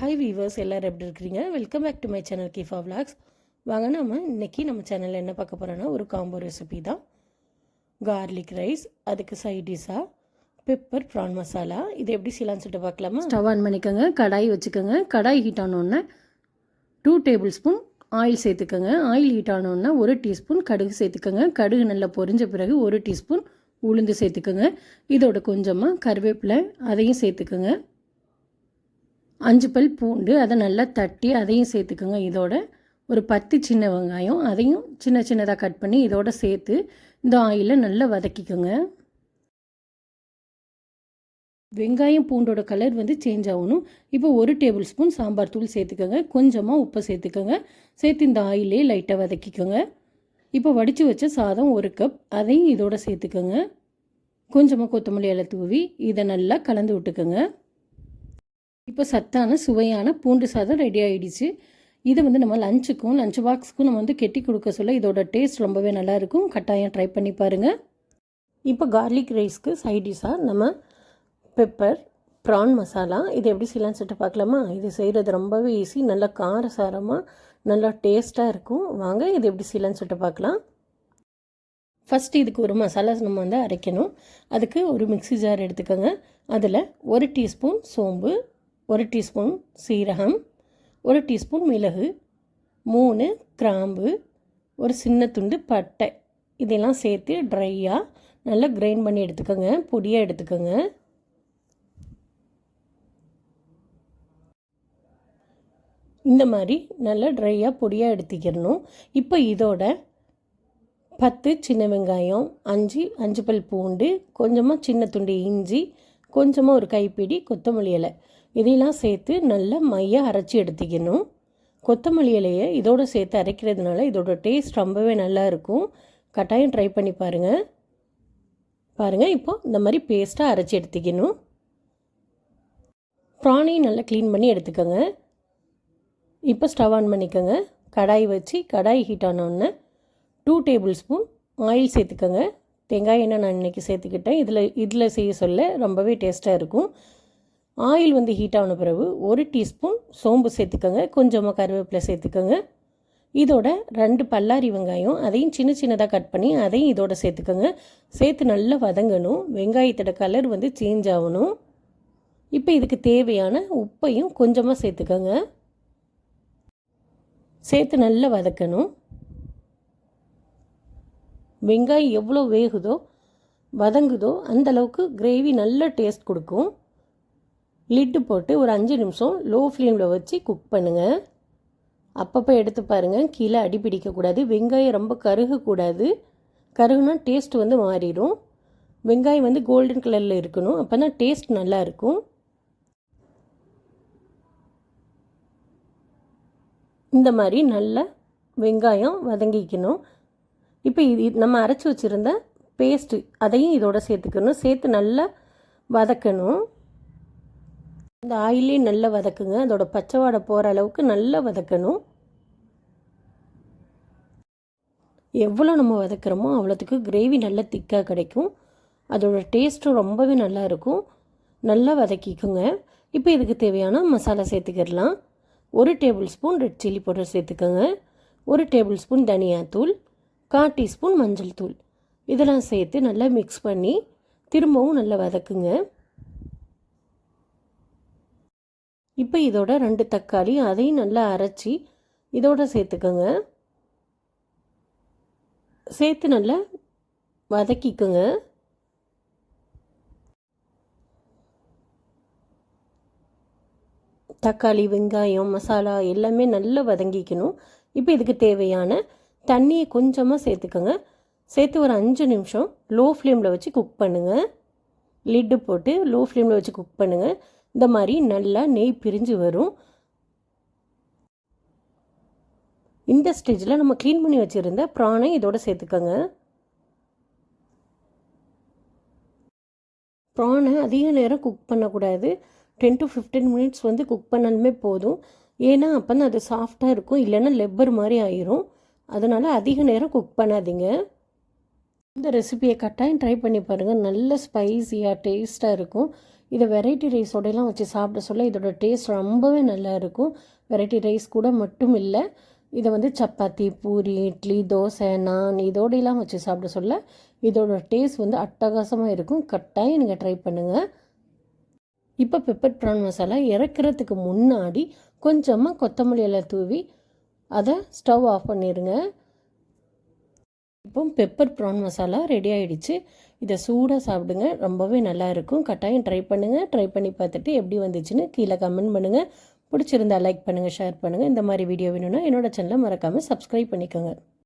Hi viewers எல்லோரும் எப்படி இருக்கிறீங்க? Welcome back to my channel Kifa vlogs வாங்க நம்ம இன்றைக்கி நம்ம சேனலில் என்ன பார்க்க போகிறோன்னா ஒரு காம்போ ரெசிபி தான். கார்லிக் ரைஸ் அதுக்கு சைட் டிஷ்ஷாக பெப்பர் ப்ரான் மசாலா இது எப்படி செய்யலாம்னு சொல்லிட்டு பார்க்கலாமா? ஸ்டவ் ஆன் பண்ணிக்கோங்க கடாய் வச்சுக்கோங்க. கடாய் ஹீட் ஆனோடனே டூ டேபிள் ஸ்பூன் ஆயில் சேர்த்துக்கோங்க. ஆயில் ஹீட் ஆனோடனே ஒரு டீஸ்பூன் கடுகு சேர்த்துக்கோங்க. கடுகு நல்லா பொரிஞ்ச பிறகு ஒரு டீஸ்பூன் உளுந்து சேர்த்துக்கோங்க. இதோட கொஞ்சமாக கருவேப்பிலை அதையும் சேர்த்துக்கோங்க. அஞ்சு பல் பூண்டு அதை நல்லா தட்டி அதையும் சேர்த்துக்கோங்க. இதோட ஒரு பத்து சின்ன வெங்காயம் அதையும் சின்ன சின்னதாக கட் பண்ணி இதோட சேர்த்து இந்த ஆயிலில் நல்லா வதக்கிக்கோங்க. வெங்காயம் பூண்டோட கலர் வந்து சேஞ்ச் ஆகணும். இப்போ ஒரு டேபிள் ஸ்பூன் சாம்பார் தூள் சேர்த்துக்கோங்க. கொஞ்சமாக உப்பை சேர்த்துக்கோங்க. சேர்த்து இந்த ஆயிலே லைட்டாக வதக்கிக்கோங்க. இப்போ வடித்து வச்ச சாதம் ஒரு கப். அதையும் இதோட சேர்த்துக்கோங்க. கொஞ்சமாக கொத்தமல்லி இலை தூவி இதை நல்லா கலந்து விட்டுக்கோங்க. இப்போ சத்தான சுவையான பூண்டு சாதம் ரெடி ஆகிடுச்சு இதை வந்து நம்ம லஞ்சுக்கும் லஞ்ச் பாக்ஸுக்கும் நம்ம வந்து கெட்டி கொடுக்க சொல்ல இதோட டேஸ்ட் ரொம்பவே நல்லாயிருக்கும் கட்டாயம் ட்ரை பண்ணி பாருங்கள் இப்போ கார்லிக் ரைஸ்க்கு சைடிஷாக நம்ம பெப்பர் ப்ரான் மசாலா இது எப்படி செய்யலாம்னு சொல்லிட்டு பார்க்கலாமா? இது செய்கிறது ரொம்பவே ஈஸி நல்லா காரசாரமாக நல்லா டேஸ்ட்டாக இருக்கும். வாங்க இது எப்படி செய்யலாம்னு சொல்லிட்டு பார்க்கலாம். ஃபஸ்ட்டு இதுக்கு ஒரு மசாலா நம்ம வந்து அரைக்கணும். அதுக்கு ஒரு மிக்ஸி ஜார் எடுத்துக்கோங்க. அதில் ஒரு டீஸ்பூன் சோம்பு ஒரு டீஸ்பூன் சீரகம் ஒரு டீஸ்பூன் மிளகு மூணு கிராம்பு ஒரு சின்ன துண்டு பட்டை. இதெல்லாம் சேர்த்து ட்ரையாக நல்லா கிரைண்ட் பண்ணி எடுத்துக்கோங்க பொடியாக எடுத்துக்கோங்க. இந்த மாதிரி நல்லா ட்ரையாக பொடியாக எடுத்துக்கிடணும். இப்போ இதோட பத்து சின்ன வெங்காயம் அஞ்சு அஞ்சு பல் பூண்டு கொஞ்சமாக சின்ன துண்டு இஞ்சி கொஞ்சமாக ஒரு கைப்பிடி கொத்தமல்லி இலை. இதையெல்லாம் சேர்த்து நல்லா மையாக அரைச்சி எடுத்துக்கணும். கொத்தமல்லி இலையை இதோடு சேர்த்து அரைக்கிறதுனால இதோட டேஸ்ட் ரொம்பவே நல்லா இருக்கும். கட்டாயம் ட்ரை பண்ணி பாருங்கள் பாருங்கள் இப்போது இந்த மாதிரி பேஸ்ட்டாக அரைச்சி எடுத்துக்கணும். ப்ரானையும் நல்லா க்ளீன் பண்ணி எடுத்துக்கோங்க. இப்போ ஸ்டவ் ஆன் பண்ணிக்கோங்க. கடாய் வச்சு கடாய் ஹீட் ஆனோடனே டூ டேபிள் ஸ்பூன் ஆயில் சேர்த்துக்கோங்க. தேங்காய் எண்ணெய் நான் இன்றைக்கி சேர்த்துக்கிட்டேன். இதில் இதில் செய்ய சொல்ல ரொம்பவே டேஸ்ட்டாக இருக்கும். ஆயில் வந்து ஹீட் ஆன பிறகு ஒரு டீஸ்பூன் சோம்பு சேர்த்துக்கோங்க. கொஞ்சமாக கருவேப்பிலை சேர்த்துக்கோங்க. இதோட ரெண்டு பல்லாரி வெங்காயம் அதையும் சின்ன சின்னதாக கட் பண்ணி அதையும் இதோட சேர்த்துக்கோங்க. சேர்த்து நல்லா வதங்கணும். வெங்காயத்தோட கலர் வந்து சேஞ்ச் ஆகணும். இப்போ இதுக்கு தேவையான உப்பையும் கொஞ்சமாக சேர்த்துக்கோங்க. சேர்த்து நல்லா வதக்கணும். வெங்காயம் எவ்வளோ வேகுதோ வதங்குதோ அந்தளவுக்கு கிரேவி நல்ல டேஸ்ட் கொடுக்கும். லிட்டு போட்டு ஒரு அஞ்சு நிமிஷம் லோ ஃப்ளேமில் வச்சு குக் பண்ணுங்கள் அப்பப்போ எடுத்து பாருங்கள் கீழே அடி பிடிக்கக்கூடாது வெங்காயம் ரொம்ப கருகக்கூடாது கருகுனா டேஸ்ட் வந்து மாறிடும். வெங்காயம் வந்து கோல்டன் கலரில் இருக்கணும். அப்போ தான் டேஸ்ட் நல்லா இருக்கும். இந்த மாதிரி நல்லா வெங்காயம் வதங்கிக்கணும். இப்போ இது நம்ம அரைச்சி வச்சுருந்த பேஸ்ட்டு அதையும் இதோட சேர்த்துக்கணும். சேர்த்து நல்லா வதக்கணும். இந்த ஆயிலே நல்லா வதக்குங்க. அதோட பச்சை வாடை போகிற அளவுக்கு நல்லா வதக்கணும். எவ்வளோ நம்ம வதக்குறோமோ அவ்வளோத்துக்கு கிரேவி நல்லா திக்காக கிடைக்கும். அதோட டேஸ்ட்டும் ரொம்பவே நல்லா இருக்கும். நல்லா வதக்கிக்கோங்க. இப்போ இதுக்கு தேவையான மசாலா சேர்த்துக்கிடலாம். ஒரு table spoon red chilli powder சேர்த்துக்கோங்க. ஒரு டேபிள் ஸ்பூன் தனியாத்தூள் கால் டீஸ்பூன் மஞ்சள் தூள். இதெல்லாம் சேர்த்து நல்லா மிக்ஸ் பண்ணி திரும்பவும் நல்லா வதக்குங்க. இப்போ இதோட ரெண்டு தக்காளி அதையும் நல்லா அரைச்சி இதோட சேர்த்துக்கோங்க. சேர்த்து நல்லா வதக்கிக்கோங்க. தக்காளி வெங்காயம் மசாலா எல்லாமே நல்லா வதங்கிக்கணும். இப்போ இதுக்கு தேவையான தண்ணியை கொஞ்சமாக சேர்த்துக்கோங்க. சேர்த்து ஒரு அஞ்சு நிமிஷம் லோ ஃப்ளேமில் வச்சு குக் பண்ணுங்கள் லிட்டு போட்டு லோ ஃப்ளேமில் வச்சு குக் பண்ணுங்கள் இந்த மாதிரி நல்லா நெய் பிரிஞ்சு வரும். இந்த ஸ்டேஜில் நம்ம க்ளீன் பண்ணி வச்சுருந்த ப்ரானை இதோட சேர்த்துக்கோங்க. ப்ரானை அதிக நேரம் குக் பண்ணக்கூடாது. டென் டு ஃபிஃப்டீன் மினிட்ஸ் வந்து குக் பண்ணாலுமே போதும். ஏன்னா அப்போ தான் அது சாஃப்டாக இருக்கும். இல்லைன்னா லெப்பர் மாதிரி ஆயிரும். அதனால் அதிக நேரம் குக் பண்ணாதீங்க. இந்த ரெசிபியை கட்டாயம் ட்ரை பண்ணி பாருங்கள் நல்ல ஸ்பைஸியாக டேஸ்ட்டாக இருக்கும். இதை வெரைட்டி ரைஸோடையெல்லாம் வச்சு சாப்பிட சொல்ல இதோட டேஸ்ட் ரொம்பவே நல்லா இருக்கும். வெரைட்டி ரைஸ் கூட மட்டும் இல்லை இதை வந்து சப்பாத்தி பூரி இட்லி தோசை நான் இதோடையெல்லாம் வச்சு சாப்பிட சொல்ல இதோட டேஸ்ட் வந்து அட்டகாசமாக இருக்கும். கட்டாயம் நீங்கள் ட்ரை பண்ணுங்கள் இப்போ பெப்பர் ப்ரான் மசாலா இறக்குறதுக்கு முன்னாடி கொஞ்சமாக கொத்தமல்லி தூவி அதை ஸ்டவ் ஆஃப் பண்ணிடுங்க இப்போ பெப்பர் ப்ரான் மசாலா ரெடி ஆகிடுச்சு இதை சூடாக சாப்பிடுங்க. ரொம்பவே நல்லா இருக்கும். கட்டாயம் ட்ரை பண்ணுங்கள் ட்ரை பண்ணி பார்த்துட்டு எப்படி வந்துச்சுன்னு கீழே கமெண்ட் பண்ணுங்கள் பிடிச்சிருந்தா லைக் பண்ணுங்கள் ஷேர் பண்ணுங்கள் இந்த மாதிரி வீடியோ வேணும்னா என்னோடய சேனலை மறக்காமல் சப்ஸ்கிரைப் பண்ணிக்கோங்க.